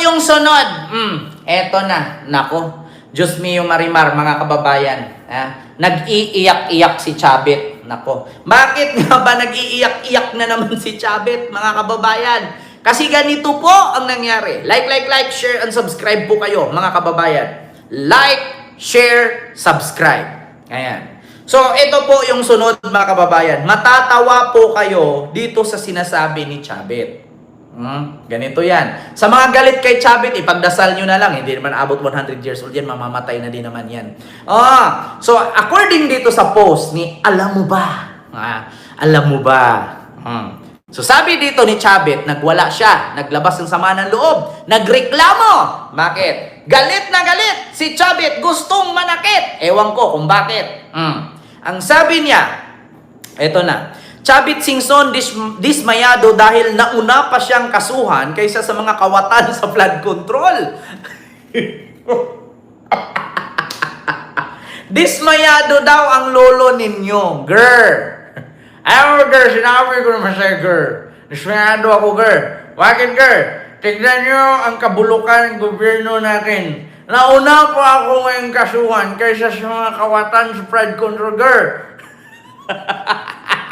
yung sunod. Mm, eto na. Nako. Diyos mio Marimar, mga kababayan. Ah, nag-iiyak-iyak si Chabit. Nako. Bakit nga ba nag-iiyak-iyak na naman si Chabit, mga kababayan? Kasi ganito po ang nangyari. Like, like, like, share, and subscribe po kayo, mga kababayan. Like, share, subscribe. Ayan. So, ito po yung sunod, mga kababayan. Matatawa po kayo dito sa sinasabi ni Chabit. Hmm, ganito yan. Sa mga galit kay Chabit, ipagdasal nyo na lang. Hindi naman abot 100 years old yan, mamamatay na din naman yan. Ah, so according dito sa post ni Alam mo ba? Ah, alam mo ba? Hmm. So sabi dito ni Chabit, nagwala siya, naglabas ng sama ng loob, nagreklamo. Bakit? Galit na galit si Chabit, gustong manakit. Ewan ko kung bakit. Hmm. Ang sabi niya, eto na, Chabit Singson dis dismayado dahil nauna pa siyang kasuhan kaysa sa mga kawatan sa flood control. dismayado daw ang lolo ninyo, girl. Ayaw, girl, sinabi ko naman sa'yo, girl. Dismayado ako, girl. Bakit, girl? Tignan nyo ang kabulukan ng gobyerno natin. Nauna pa ako ngayong kasuhan kaysa sa mga kawatan sa flood control, girl.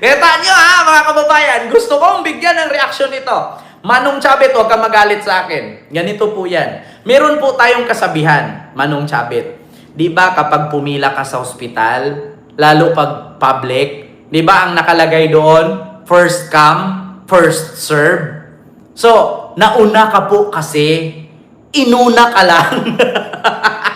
Kita nyo ha, mga kababayan, gusto kong bigyan ng reaksyon ito. Manong Chabit, huwag ka magalit sa akin. Ganito po yan. Meron po tayong kasabihan, Manong Chabit. Di ba kapag pumila ka sa ospital, lalo pag public, di ba ang nakalagay doon, first come, first serve? So, nauna ka po kasi, inuna ka lang.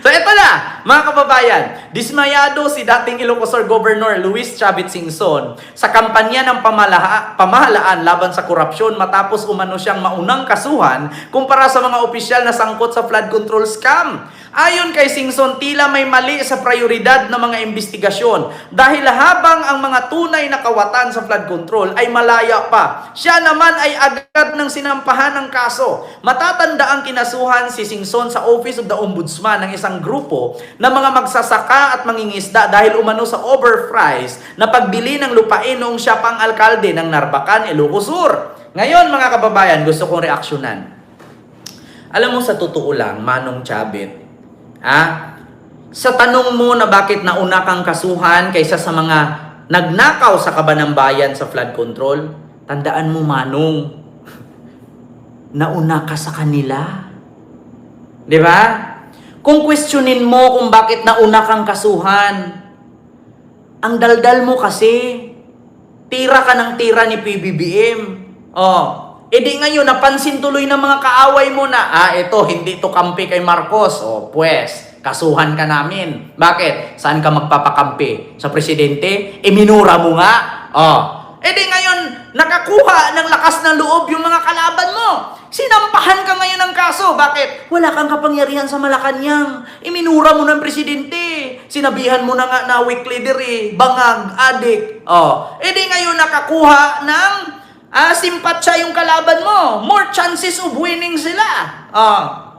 So ito na, mga kababayan, dismayado si dating Ilocosur Governor Luis Chavit Singson sa kampanya ng pamalaha, pamahalaan laban sa korupsyon matapos umano siyang maunang kasuhan kumpara sa mga opisyal na sangkot sa flood control scam. Ayon kay Singson, tila may mali sa prioridad ng mga investigasyon dahil habang ang mga tunay na kawatan sa flood control ay malaya pa. Siya naman ay agad ng sinampahan ng kaso. Matatanda ang kinasuhan si Singson sa Office of the Ombudsman ng isang grupo na mga magsasaka at mangingisda dahil umano sa overprice na pagbili ng lupain noong siya pang alkalde ng Narbacan, Ilocos Sur. Ngayon mga kababayan, gusto kong reaksyonan. Alam mo sa totoo lang, Manong Chabit, ah, sa tanong mo na bakit nauna kang kasuhan kaysa sa mga nagnakaw sa kabanang bayan sa flood control, tandaan mo Manong, nauna ka sa kanila. 'Di ba? Kung questionin mo kung bakit nauna kang kasuhan, ang daldal mo kasi, tira ka ng tira ni PBBM. Oh, edi ngayon, napansin tuloy ng mga kaaway mo na, ah, ito, hindi to kampi kay Marcos. Oh, pues, kasuhan ka namin. Bakit? Saan ka magpapakampi? Sa presidente? E minura mo nga. Oh, edi ngayon, nakakuha ng lakas ng loob yung mga kalaban mo. Sinampahan ka ngayon ng kaso. Bakit? Wala kang kapangyarihan sa Malacanang. Iminura mo ng presidente. Sinabihan mo na nga na weak leader eh. Bangag, adik. Oh. E di ngayon nakakuha ng ah, simpatsya yung kalaban mo. More chances of winning sila. Oh.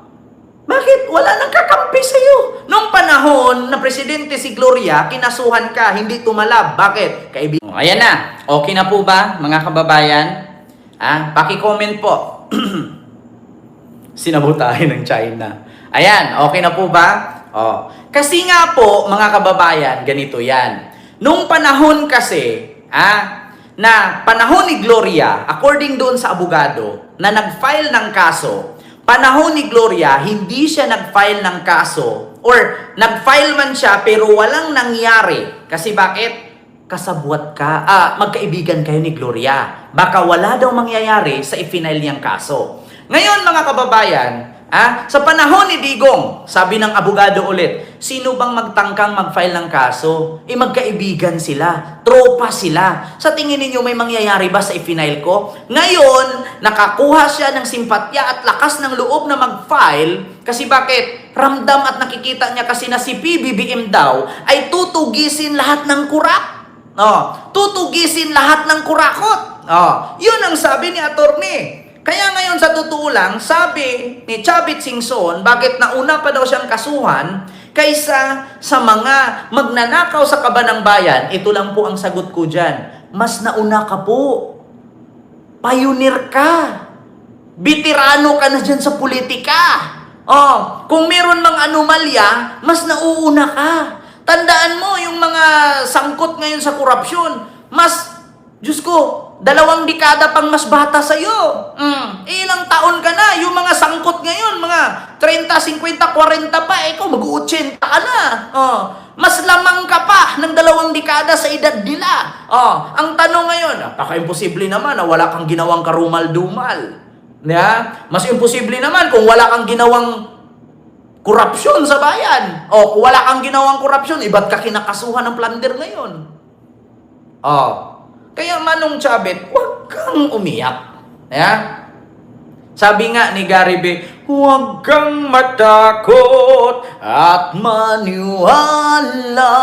Bakit? Wala nang kakampi sa'yo. Nung panahon na presidente si Gloria, kinasuhan ka, hindi tumalab. Bakit? Kaibigan. Ayan na. Okay na po ba, mga kababayan? Ah, paki-comment po. Sinabutahin ng China. Ayan, okay na po ba? Oh. Kasi nga po, mga kababayan, ganito yan. Nung panahon kasi, ah, na panahon ni Gloria, according doon sa abogado, na nag-file ng kaso, panahon ni Gloria, hindi siya nag-file ng kaso, or nag-file man siya pero walang nangyari. Kasi bakit? kasabwat ka, ah, magkaibigan kayo ni Gloria. Baka wala daw mangyayari sa i-file niyang kaso. Ngayon mga kababayan, ah, sa panahon ni Digong, sabi ng abogado ulit, sino bang magtangkang mag-file ng kaso? Eh magkaibigan sila, tropa sila. Sa tingin ninyo may mangyayari ba sa i-file ko? Ngayon, nakakuha siya ng simpatya at lakas ng loob na mag-file kasi bakit? Ramdam at nakikita niya kasi na si PBBM daw ay tutugisin lahat ng kurak. Oh, tutugisin lahat ng kurakot. Oh, yun ang sabi ni attorney. Kaya ngayon sa totoo lang, sabi ni Chavit Singson, bakit nauna pa daw siyang kasuhan kaysa sa mga magnanakaw sa kabanang bayan? Ito lang po ang sagot ko dyan. Mas nauna ka po. Pioneer ka. Bitirano ka na dyan sa politika. Oh, kung meron mang anomalya, mas nauuna ka. Tandaan mo, yung mga sangkot ngayon sa korupsyon, mas, Diyos ko, dalawang dekada pang mas bata sa'yo. Mm. Eh, ilang taon ka na, yung mga sangkot ngayon, mga 30, 50, 40 pa, eh, ikaw mag-80 ka na. Oh, mas lamang ka pa ng dalawang dekada sa edad nila. Oh, ang tanong ngayon, napaka-imposible naman na wala kang ginawang karumal-dumal. Yeah? Mas imposible naman kung wala kang ginawang korupsyon sa bayan. O, kung wala kang ginawang korupsyon, iba't ka kinakasuhan ng plunder ngayon. Oh. Kaya Manong Chabit, huwag kang umiyak. Yeah? Sabi nga ni Gary B, huwag kang matakot at maniwala.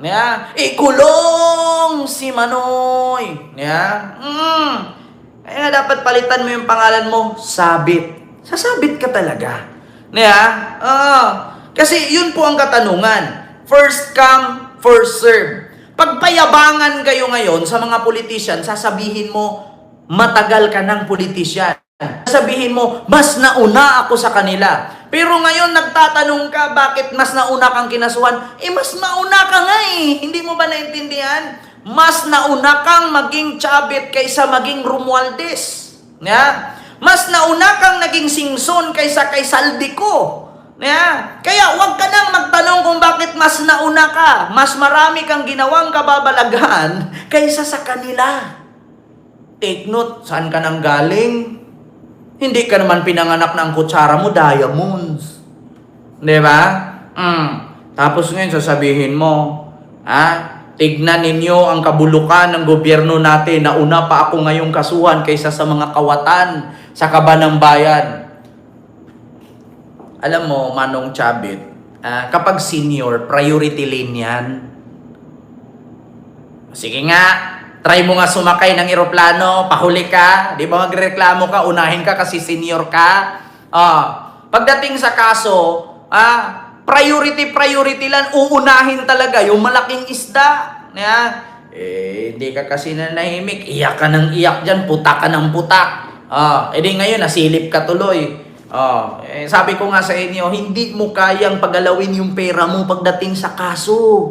Yeah? Ikulong si Manoy. Yeah? Mm. Kaya dapat palitan mo yung pangalan mo, Sabit. Sasabit ka talaga. Yeah? Ah. kasi yun po ang katanungan. First come, first serve. Pagpayabangan kayo ngayon sa mga politician, sasabihin mo, matagal ka ng politician. Sasabihin mo, mas nauna ako sa kanila. Pero ngayon nagtatanong ka, bakit mas nauna kang kinasuhan? Eh, mas mauna ka nga eh. Hindi mo ba naintindihan? Mas nauna kang maging Chabit kaysa maging Romualdez. Yeah? Mas nauna kang naging Singson kaysa kay Saldico. Yeah. Kaya huwag ka nang magtanong kung bakit mas nauna ka. Mas marami kang ginawang kababalaghan kaysa sa kanila. Take note, saan ka nang galing? Hindi ka naman pinanganak ng kutsara mo, diamonds. Di ba? Mm. Tapos ngayon sasabihin mo, ah, tignan ninyo ang kabulukan ng gobyerno natin. Nauna pa ako ngayong kasuhan kaysa sa mga kawatan sa kabanang bayan. Alam mo, Manong Chabit, ah, kapag senior, priority lane yan. Sige nga, try mo nga sumakay ng eroplano, pahuli ka, di ba magreklamo ka, unahin ka kasi senior ka. Ah, pagdating sa kaso, ah, priority, priority lang, uunahin talaga yung malaking isda. Yeah? Eh, hindi ka kasi nanahimik, iyak ka ng iyak dyan, putak ka ng putak. Ah, edi ngayon, nasilip ka tuloy. Ah, eh, sabi ko nga sa inyo, hindi mo kayang pagalawin yung pera mo pagdating sa kaso.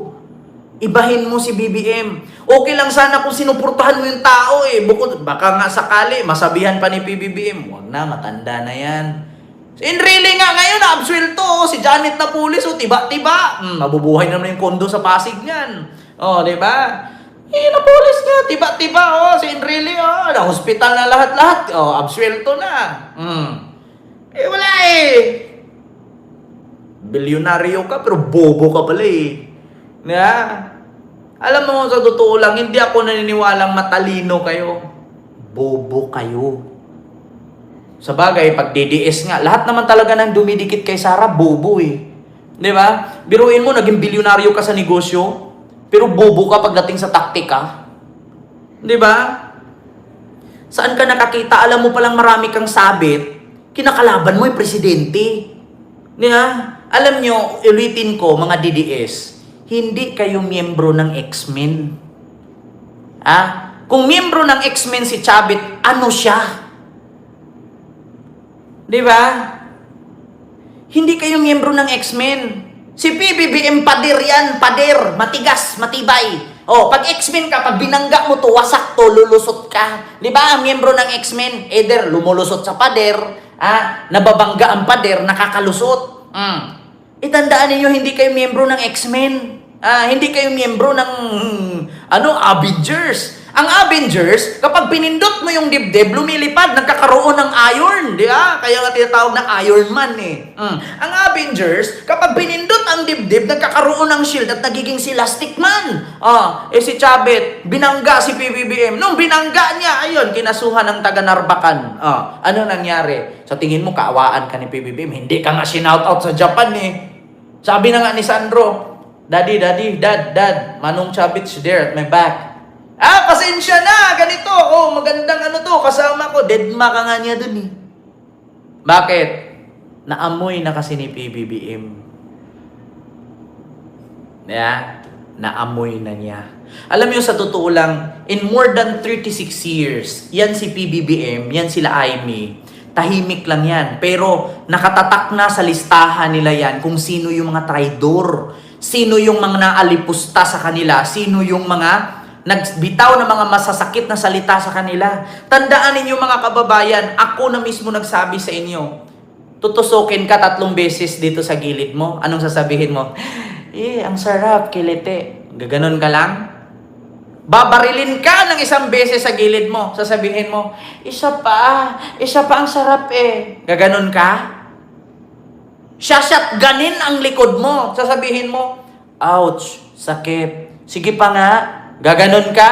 Ibahin mo si BBM. Okay lang sana kung sinuportahan mo yung tao eh. Bukod, baka nga sakali, masabihan pa ni PBBM. Huwag na, matanda na yan. In really nga ngayon, absuelto. oh. Si Janet na pulis, oh, tiba-tiba. Hmm, mabubuhay naman yung kondo sa Pasig niyan. Oh, di ba? Eh, na pulis niya, tiba-tiba, oh, si Enrile, oh, na hospital na lahat-lahat, oh, absuelto na. Hmm. Eh, wala eh. Bilyonaryo ka, pero bobo ka pala eh. Yeah. Alam mo, sa totoo lang, hindi ako naniniwalang matalino kayo. Bobo kayo. Sa bagay, pag DDS nga, lahat naman talaga nang dumidikit kay Sara, bobo eh. Di ba? Biruin mo, naging bilyonaryo ka sa negosyo, pero bobo ka pagdating sa taktika. Di ba? Saan ka nakakita? Alam mo palang marami kang sabit, kinakalaban mo yung presidente. Di ba? Alam nyo, ulitin ko, mga DDS, hindi kayo miyembro ng X-Men. Ah? Kung miyembro ng X-Men si Chabit, ano siya? Di ba? Hindi kayo miyembro ng X-Men. Si PBBM pader yan, pader, matigas, matibay. Oh, pag X-Men ka, pag binangga mo to, wasak to, lulusot ka. Di ba? Ang miyembro ng X-Men, either lumulusot sa pader, ah, nababangga ang pader, nakakalusot. Mm. Itandaan ninyo, hindi kayo miyembro ng X-Men. Ah, hindi kayo miyembro ng ano, Avengers. Ang Avengers, kapag pinindot mo yung dibdib, lumilipad, nagkakaroon ng iron, di ba? Kaya nga tinatawag na Iron Man eh. Mm. Ang Avengers, kapag pinindot ang dibdib, nagkakaroon ng shield at nagiging si Elastic Man. Ah, eh si Chabit, binangga si PBBM. Nung binangga niya, ayun, kinasuhan ng taga Narbacan. Ah, ano nangyari? Sa tingin mo, kaawaan ka ni PBBM. Hindi ka nga sinout out sa Japan eh. Sabi na nga ni Sandro, Daddy, Daddy, Dad, Dad, Manong Chabit's there at my back. Ah, pasensya na, ganito. Oh, magandang ano to, kasama ko. Deadma ka nga niya dun eh. Bakit? Naamoy na kasi ni PBBM. Yeah? Naamoy na niya. Alam niyo sa totoo lang, in more than 36 years, yan si PBBM, yan sila Aimee, tahimik lang yan. Pero nakatatak na sa listahan nila yan kung sino yung mga traidor, sino yung mga naalipusta sa kanila, sino yung mga nagbitaw ng mga masasakit na salita sa kanila. Tandaan ninyo mga kababayan, ako na mismo nagsabi sa inyo, tutusukin ka tatlong beses dito sa gilid mo. Anong sasabihin mo? Eh, ang sarap, kilite. Gaganon ka lang? Babarilin ka ng isang beses sa gilid mo. Sasabihin mo, isa pa, isa pa ang sarap eh. Gaganon ka? Shashotgunin ang likod mo. Sasabihin mo, ouch, sakit. Sige pa nga, gaganon ka?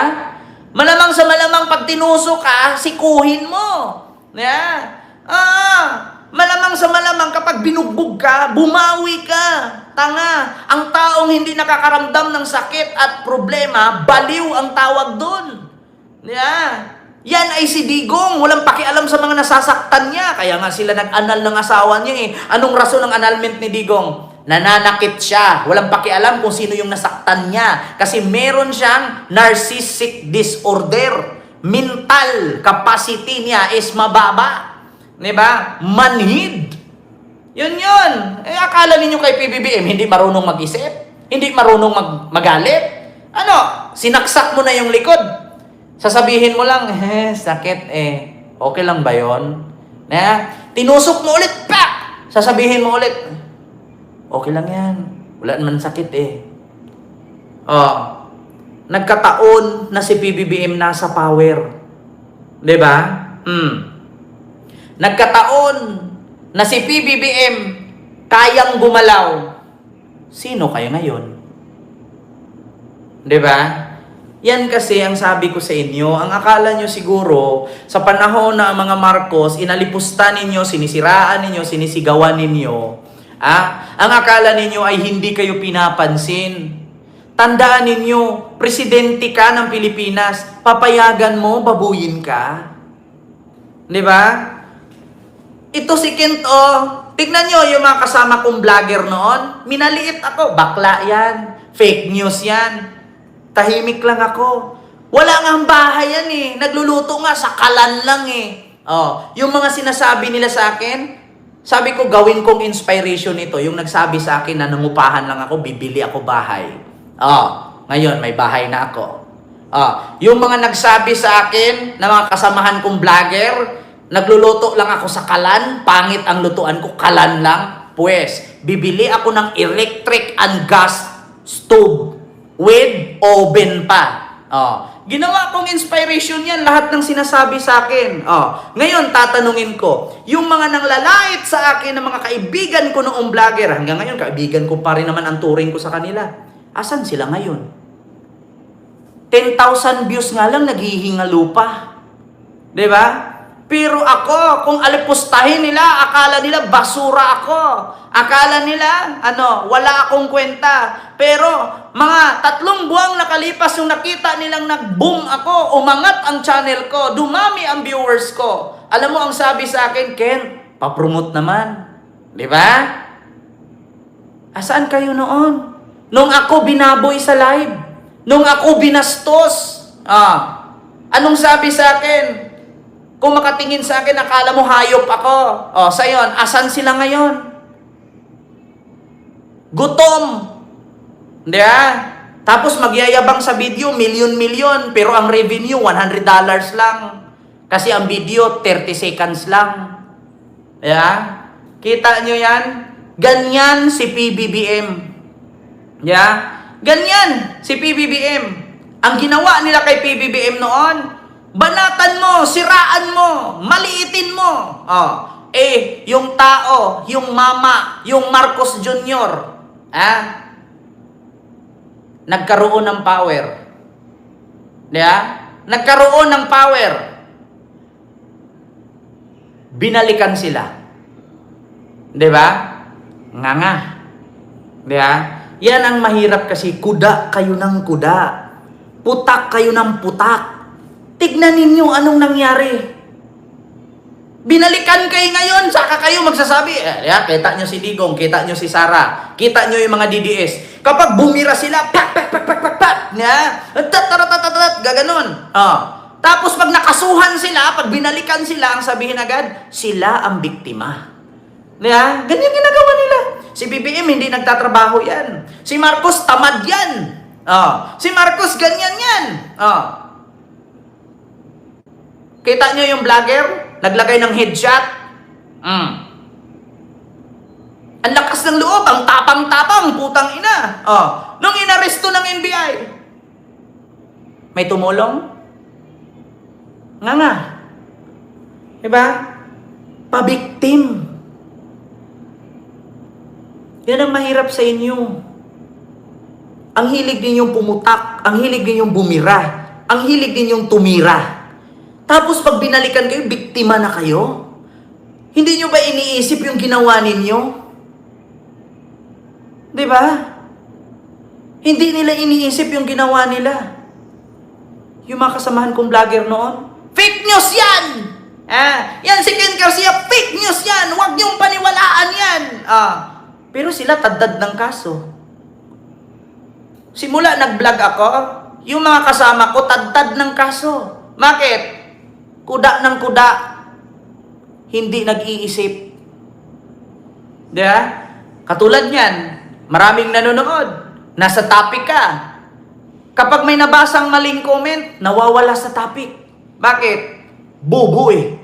Malamang sa malamang pag tinuso ka, sikuhin mo. Yeah. Ah, malamang sa malamang kapag binugbog ka, bumawi ka. Tanga, ang taong hindi nakakaramdam ng sakit at problema, baliw ang tawag doon. Yeah. Yan ay si Digong. Walang pakialam sa mga nasasaktan niya. Kaya nga sila nag-anal ng asawa niya eh. Anong rason ng annulment ni Digong? Nananakit siya. Walang pakialam kung sino yung nasaktan niya. Kasi meron siyang narcissistic disorder. Mental capacity niya is mababa. Di ba? Manhid. Yun yun. Eh, akala ninyo kay PBBM, hindi marunong mag-isip? Hindi marunong mag magalit? Ano? Sinaksak mo na yung likod. Sasabihin mo lang, eh, sakit eh. Okay lang ba yun? Na, tinusok mo ulit, pa! Sasabihin mo ulit, okay lang yan. Wala naman sakit eh. Oh, nagkataon na si PBBM nasa power. ba? Hmm. Nagkataon na si PBBM kayang gumalaw. Sino kayo ngayon? 'Di ba? Yan kasi ang sabi ko sa inyo, ang akala nyo siguro, sa panahon na mga Marcos, inalipusta ninyo, sinisiraan ninyo, sinisigawan ninyo, ah, ang akala ninyo ay hindi kayo pinapansin. Tandaan ninyo, presidente ka ng Pilipinas, papayagan mo, babuyin ka. Di ba? Ito si Kent, oh. Tignan nyo yung mga kasama kong vlogger noon. Minaliit ako. Bakla yan. Fake news yan. Tahimik lang ako. Wala nga ang bahay yan eh. Nagluluto nga sa kalan lang eh. Oh, yung mga sinasabi nila sa akin, sabi ko gawin kong inspiration ito. Yung nagsabi sa akin na nangupahan lang ako, bibili ako bahay. Oh, ngayon may bahay na ako. Oh, yung mga nagsabi sa akin na mga kasamahan kong vlogger, nagluluto lang ako sa kalan, pangit ang lutuan ko, kalan lang. Pues, bibili ako ng electric and gas stove with oven pa. Oh, ginawa kong inspiration yan, lahat ng sinasabi sa akin. Oh, ngayon, tatanungin ko, yung mga nanglalait sa akin ng mga kaibigan ko noong vlogger, hanggang ngayon, kaibigan ko pa rin naman ang turing ko sa kanila. Asan sila ngayon? 10,000 views nga lang, naghihinga lupa. 'Di ba? Pero ako, kung alipustahin nila, akala nila basura ako. Akala nila, ano, wala akong kwenta. Pero, mga tatlong buwang nakalipas yung nakita nilang nag-boom ako, umangat ang channel ko, dumami ang viewers ko. Alam mo ang sabi sa akin, Ken, papromote naman. Di ba? Asaan kayo noon? Nung ako binaboy sa live. Nung ako binastos. Ah, anong sabi sa akin? Kung makatingin sa akin, akala mo hayop ako. O, sa yon, asan sila ngayon? Gutom. Hindi ah? Tapos magyayabang sa video, milyon-milyon, pero ang revenue, $100 lang. Kasi ang video, 30 seconds lang. Yeah? Kita nyo yan? Ganyan si PBBM. Yeah? Ganyan si PBBM. Ang ginawa nila kay PBBM noon, banatan mo, siraan mo, maliitin mo. Oh, eh, yung tao, yung mama, yung Marcos Jr., ah, nagkaroon ng power. Yeah? Nagkaroon ng power. Binalikan sila. 'Di ba? Nga nga. 'Di ba? Yan ang mahirap kasi kuda kayo ng kuda. Putak kayo ng putak. Tignan ninyo anong nangyari. Binalikan kayo ngayon, saka kayo magsasabi, eh, yeah, kita nyo si Digong, kita nyo si Sara, kita nyo yung mga DDS. Kapag bumira sila, pak, pak, pak, pak, pak, pak, yeah, tat, tat, tat, tat, tat, gaganon. Oh. Tapos pag nakasuhan sila, pag binalikan sila, ang sabihin agad, sila ang biktima. Yeah, ganyan ginagawa nila. Si BBM hindi nagtatrabaho yan. Si Marcos tamad yan. Oh. Si Marcos ganyan yan. Oh. Kita nyo yung vlogger? Naglagay ng headshot? Mm. Ang lakas ng loob, ang tapang-tapang, putang ina. Oh. Nung inaresto ng NBI, may tumulong? Nga nga. Diba? Pabiktim. Yan ang mahirap sa inyo. Ang hilig ninyong pumutak, ang hilig ninyong bumira, ang hilig ninyong tumira. Tapos pag binalikan kayo, biktima na kayo? Hindi nyo ba iniisip yung ginawa ninyo? Di ba? Hindi nila iniisip yung ginawa nila. Yung mga kasamahan kong vlogger noon, fake news yan! Ah, yan si Ken Garcia, fake news yan! Huwag niyong paniwalaan yan! Ah, pero sila taddad ng kaso. Simula nag-vlog ako, yung mga kasama ko tadtad ng kaso. Bakit? Kuda ng kuda. Hindi nag-iisip. Di ba? Katulad niyan, maraming nanonood. Nasa topic ka. Kapag may nabasang maling comment, nawawala sa topic. Bakit? Bubo eh.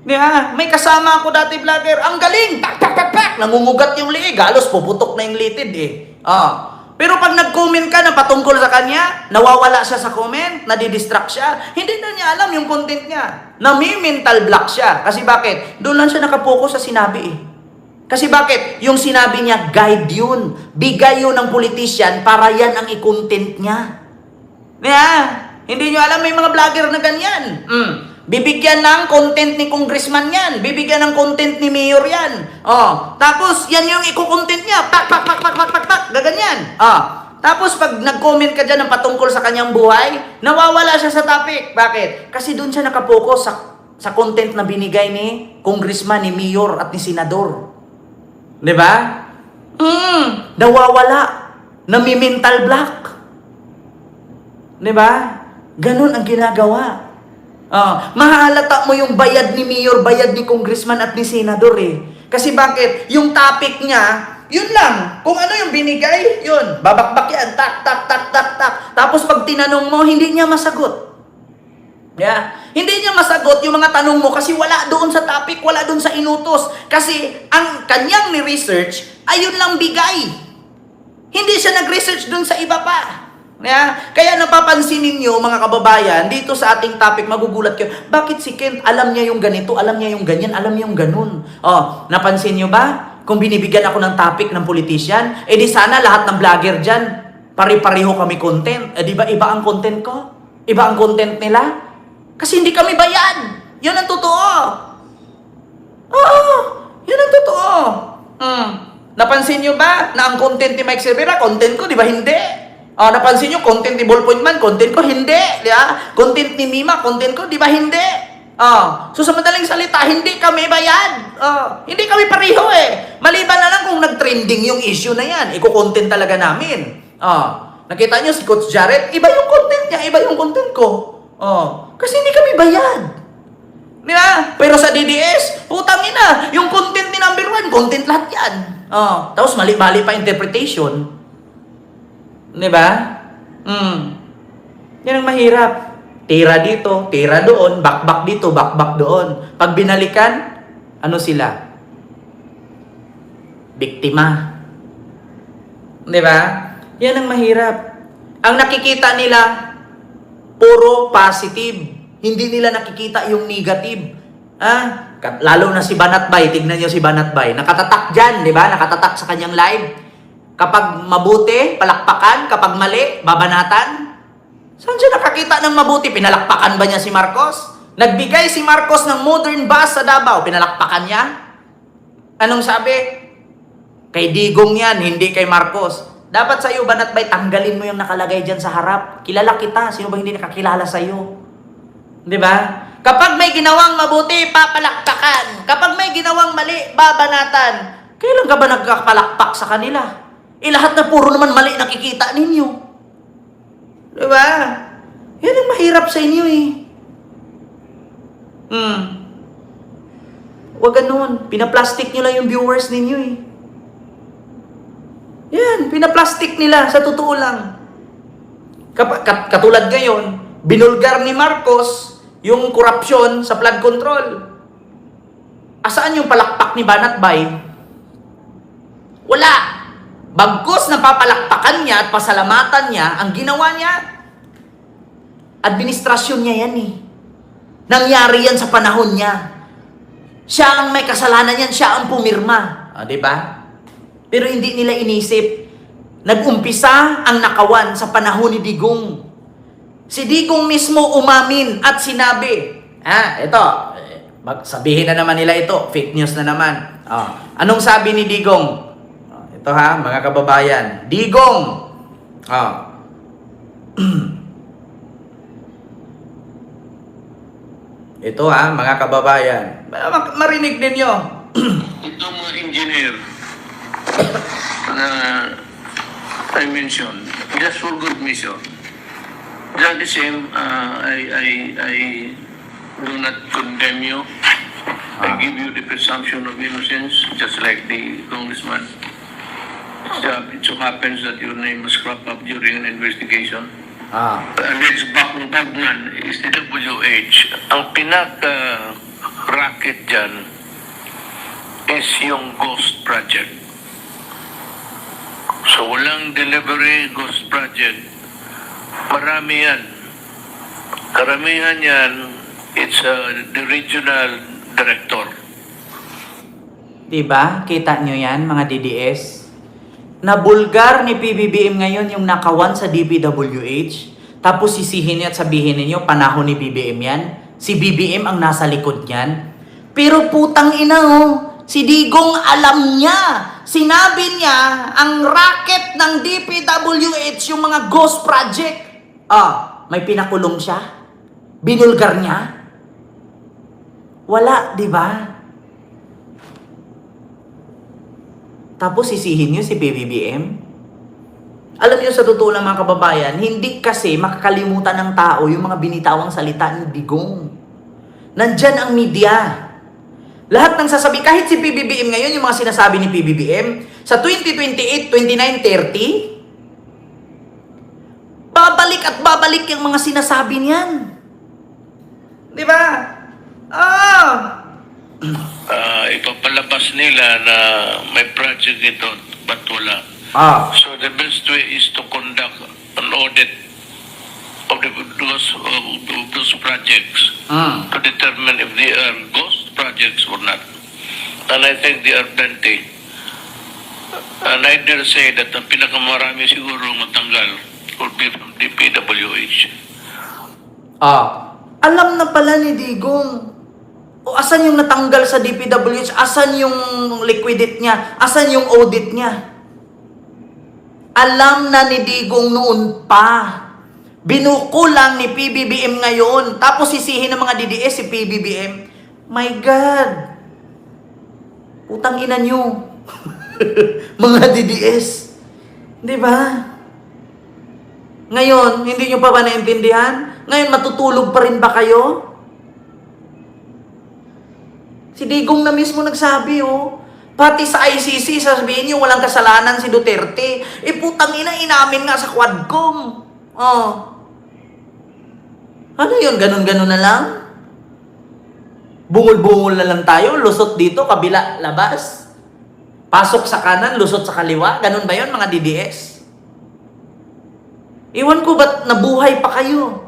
Di ba? May kasama ako dati vlogger, ang galing! Tak, tak, tak, tak! Nangungugat yung liig, halos puputok na yung litid eh. Ah. Pero pag nag-comment ka na patungkol sa kanya, nawawala siya sa comment, nadidistract siya, hindi na niya alam yung content niya. Nami-mental block siya. Kasi bakit? Doon lang siya nakapokus sa sinabi eh. Kasi bakit? Yung sinabi niya, guide yun. Bigay yun ng politician para yan ang i-content niya. Yeah. Hindi nyo alam, may mga vlogger na ganyan. Mm. Bibigyan ng content ni congressman yan. Bibigyan ng content ni mayor yan. Oh, tapos yan yung iko-content niya. Pak, pak, pak, pak, pak, pak, pak. Gaganyan. Oh. Tapos pag nag-comment ka dyan ng patungkol sa kanyang buhay, nawawala siya sa topic. Bakit? Kasi doon siya nakapokus sa, sa content na binigay ni congressman, ni mayor at ni senador. Di ba? Mm, nawawala. Nami-mental block. Di ba? Ganun ang ginagawa. Ah, mahalata mo yung bayad ni mayor, bayad ni congressman at ni senador eh. Kasi bakit? Yung topic niya, yun lang. Kung ano yung binigay, yun. Babakbak yan. Tak, tak, tak, tak, tak. Tapos pag tinanong mo, hindi niya masagot. Yeah. Hindi niya masagot yung mga tanong mo kasi wala doon sa topic, wala doon sa inutos. Kasi ang kanyang ni-research, ayun lang bigay. Hindi siya nag-research doon sa iba pa. Yeah? Kaya napapansin ninyo mga kababayan, dito sa ating topic, magugulat kayo, bakit si Kent alam niya yung ganito, alam niya yung ganyan, alam niya yung ganun? Oh, napansin niyo ba? Kung binibigyan ako ng topic ng politician, eh di sana lahat ng vlogger dyan, pari-pareho kami content. Eh di ba iba ang content ko? Iba ang content nila? Kasi hindi kami bayad. Yun ang totoo. Oo, yun ang totoo. Hmm. Napansin nyo ba na ang content ni Mike Cervera, content ko, di ba hindi? Ah, napansin nyo, content ni Ballpoint Man, content ko, hindi. Di ba? Content ni Mima, content ko, di ba hindi? Ah, so sa madaling salita, hindi kami bayad. Ah, hindi kami pareho eh. Maliban na lang kung nag-trending yung issue na yan. Iko-content talaga namin. Ah, nakita nyo si Coach Jarrett, iba yung content niya, iba yung content ko. Oh, kasi hindi kami bayad. Di ba? Pero sa DDS, putang ina, yung content ni number one, content lahat yan. Oh, tapos mali-mali pa interpretation. Di ba? Mm. Yan ang mahirap. Tira dito, tira doon, bakbak dito, bakbak doon. Pag binalikan, ano sila? Biktima. Di ba? Yan ang mahirap. Ang nakikita nila, puro positive. Hindi nila nakikita yung negative. Ah, lalo na si Banat Bay, tignan niyo si Banat Bay. Nakatatak diyan, 'di ba? Nakatatak sa kanyang live. Kapag mabuti, palakpakan, kapag mali, babanatan. Saan siya nakakita ng mabuti? Pinalakpakan ba niya si Marcos? Nagbigay si Marcos ng modern bus sa Davao, pinalakpakan niya? Anong sabi? Kay Digong yan, hindi kay Marcos. Dapat sa iyo, Banat Bay, tanggalin mo yung nakalagay dyan sa harap. Kilala kita. Sino ba hindi nakakilala sa iyo? Di ba? Kapag may ginawang mabuti, papalakpakan. Kapag may ginawang mali, babanatan. Kailan ka ba nagkapalakpak sa kanila? Eh, lahat na puro naman mali nakikita ninyo. Di ba? Yan ang mahirap sa inyo eh. Hmm. Huwag ganun. Pinaplastic nyo lang yung viewers ninyo eh. Yan, pinaplastic nila sa totoo lang. Kap- kat- katulad ngayon, binulgar ni Marcos yung korupsyon sa flood control. Asaan yung palakpak ni Banat Bay? Wala. Bagkus na papalakpakan niya at pasalamatan niya, ang ginawa niya, administrasyon niya yan eh. Nangyari yan sa panahon niya. Siya ang may kasalanan yan, siya ang pumirma. Ah, di ba? Pero hindi nila inisip. Nag-umpisa ang nakawan sa panahon ni Digong. Si Digong mismo umamin at sinabi, ah, ito, eh, sabihin na naman nila ito, fake news na naman. Ah, anong sabi ni Digong? Ah, ito ha, mga kababayan. Digong! Ah, ito ha, mga kababayan. Ma- Marinig ninyo. Itong mga engineer na I mentioned, just for good measure. Just the same, uh, I, I, I do not condemn you. I give you the presumption of innocence, just like the congressman. So, it so happens that your name was cropped up during an investigation. Ah, Alleged Bakbagman is the WH. Ang pinaka-racket dyan is yung ghost project. So walang delivery ghost project. Marami yan. Karamihan yan, it's uh, the regional director. Diba? Kita nyo yan, mga DDS? Nabulgar ni PBBM ngayon yung nakawan sa DPWH. Tapos sisihin niya at sabihin ninyo, panahon ni BBM yan. Si BBM ang nasa likod niyan. Pero putang ina oh, si Digong alam niya. Sinabi niya, ang racket ng DPWH, yung mga ghost project. Ah, may pinakulong siya? Binulgar niya? Wala, di ba? Tapos sisihin nyo si PBBM? Alam niyo sa totoo lang mga kababayan, hindi kasi makakalimutan ng tao yung mga binitawang salita ni Digong. Nandyan ang media. Lahat ng sasabi, kahit si PBBM ngayon, yung mga sinasabi ni PBBM, sa 2028, 29, 30, babalik at babalik yung mga sinasabi niyan. Di ba? Ah! Uh, ipapalabas nila na may project ito, but wala. Ah. So the best way is to conduct an audit of the, those, of those projects Mm. to determine if they are ghost projects or not. And I think they are plenty. And I dare say that ang pinakamarami siguro matanggal will be from the PWH. Ah, alam na pala ni Digong. O asan yung natanggal sa DPWH? Asan yung liquidate niya? Asan yung audit niya? Alam na ni Digong noon pa. Binuko lang ni PBBM ngayon. Tapos sisihin ng mga DDS si PBBM. My God! Utang ina nyo. mga DDS. Di ba? Ngayon, hindi nyo pa ba naintindihan? Ngayon, matutulog pa rin ba kayo? Si Digong na mismo nagsabi, oh. Pati sa ICC, sasabihin nyo, walang kasalanan si Duterte. Eh, putang ina, inamin nga sa Quadcom. Oh. Ano yun? Ganon-ganon na lang? Bungol-bungol na lang tayo, lusot dito, kabila, labas. Pasok sa kanan, lusot sa kaliwa. Ganon ba yun, mga DDS? Iwan ko ba't nabuhay pa kayo?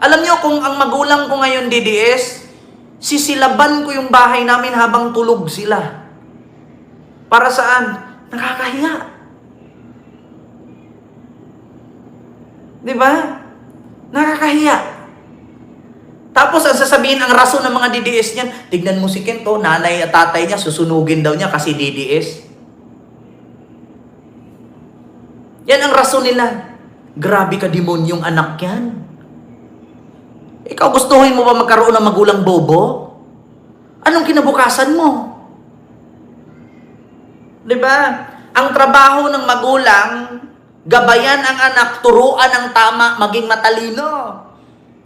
Alam nyo kung ang magulang ko ngayon DDS, sisilaban ko yung bahay namin habang tulog sila. Para saan? Nakakahiya. Di ba? Nakakahiya. Tapos ang sasabihin ang rason ng mga DDS niyan, tignan mo si Kento, nanay at tatay niya, susunugin daw niya kasi DDS. Yan ang rason nila. Grabe ka demonyong anak yan. Ikaw gustuhin mo ba magkaroon ng magulang bobo? Anong kinabukasan mo? 'Di ba? Ang trabaho ng magulang, gabayan ang anak, turuan ang tama, maging matalino.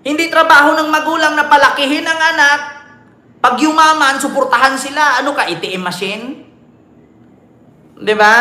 Hindi trabaho ng magulang na palakihin ang anak, pag yumaman, suportahan sila. Ano ka, ATM machine? 'Di ba?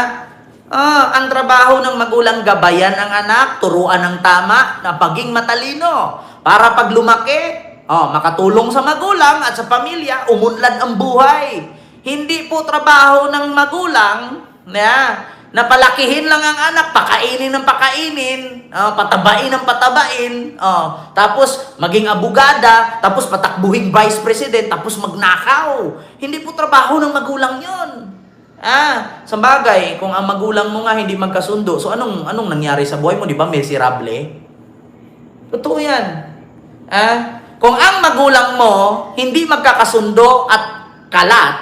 Ah, ang trabaho ng magulang gabayan ang anak, turuan ng tama na paging matalino para pag lumaki, oh, makatulong sa magulang at sa pamilya, umunlad ang buhay. Hindi po trabaho ng magulang na na palakihin lang ang anak, pakainin ng pakainin, oh, patabain ng patabain, oh, tapos maging abogada, tapos patakbuhin vice president, tapos magnakaw. Hindi po trabaho ng magulang 'yon. Ah, sa bagay, kung ang magulang mo nga hindi magkasundo, so anong anong nangyari sa buhay mo, 'di ba? Miserable. Totoo 'yan. Ah, kung ang magulang mo hindi magkakasundo at kalat,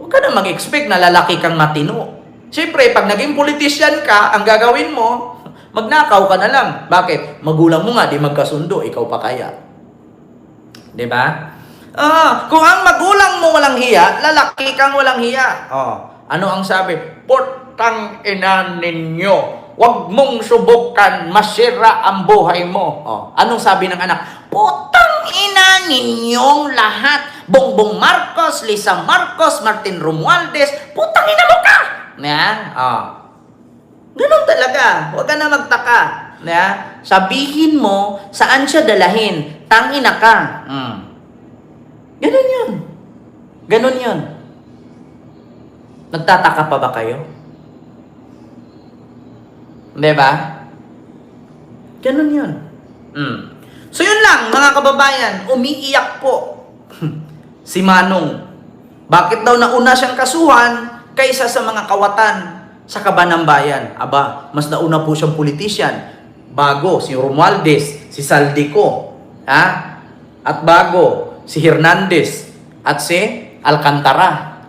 huwag ka na mag-expect na lalaki kang matino. Siyempre, pag naging politician ka, ang gagawin mo, magnakaw ka na lang. Bakit? Magulang mo nga, di magkasundo, ikaw pa kaya. 'Di ba? Ah, kung ang magulang mo walang hiya, lalaki kang walang hiya. Oh, ano ang sabi? Putang ina ninyo. Huwag mong subukan, masira ang buhay mo. Oh, anong sabi ng anak? Putang ina ninyong lahat. Bongbong Marcos, Lisa Marcos, Martin Romualdez, putang ina mo ka! Yan, oh. Ganun talaga. Huwag ka na magtaka. Ya? Sabihin mo saan siya dalahin. Tangina ka. Mm. Ganun yun. Ganun yun. Nagtataka pa ba kayo? Di ba? Ganun yun. Mm. So yun lang, mga kababayan, umiiyak po si Manong. Bakit daw nauna siyang kasuhan kaysa sa mga kawatan sa kabanang bayan? Aba, mas nauna po siyang politician. Bago si Romualdez, si Saldico, ha? At bago si Hernandez at si Alcantara.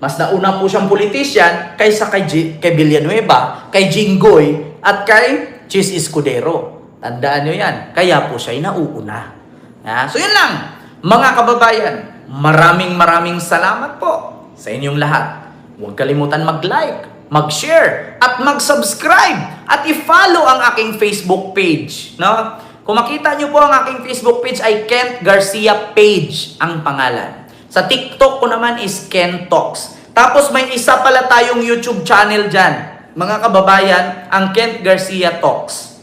Mas nauna po siyang politician kaysa kay, G- kay Villanueva, kay Jinggoy, at kay Chis Escudero. Tandaan nyo yan. Kaya po siya'y nauuna. Ha? So yun lang, mga kababayan. Maraming maraming salamat po sa inyong lahat. Huwag kalimutan mag-like, mag-share, at mag-subscribe. At i-follow ang aking Facebook page. No? Kung makita nyo po ang aking Facebook page ay Kent Garcia Page ang pangalan. Sa TikTok ko naman is Ken Talks. Tapos may isa pala tayong YouTube channel dyan. Mga kababayan, ang Kent Garcia Talks.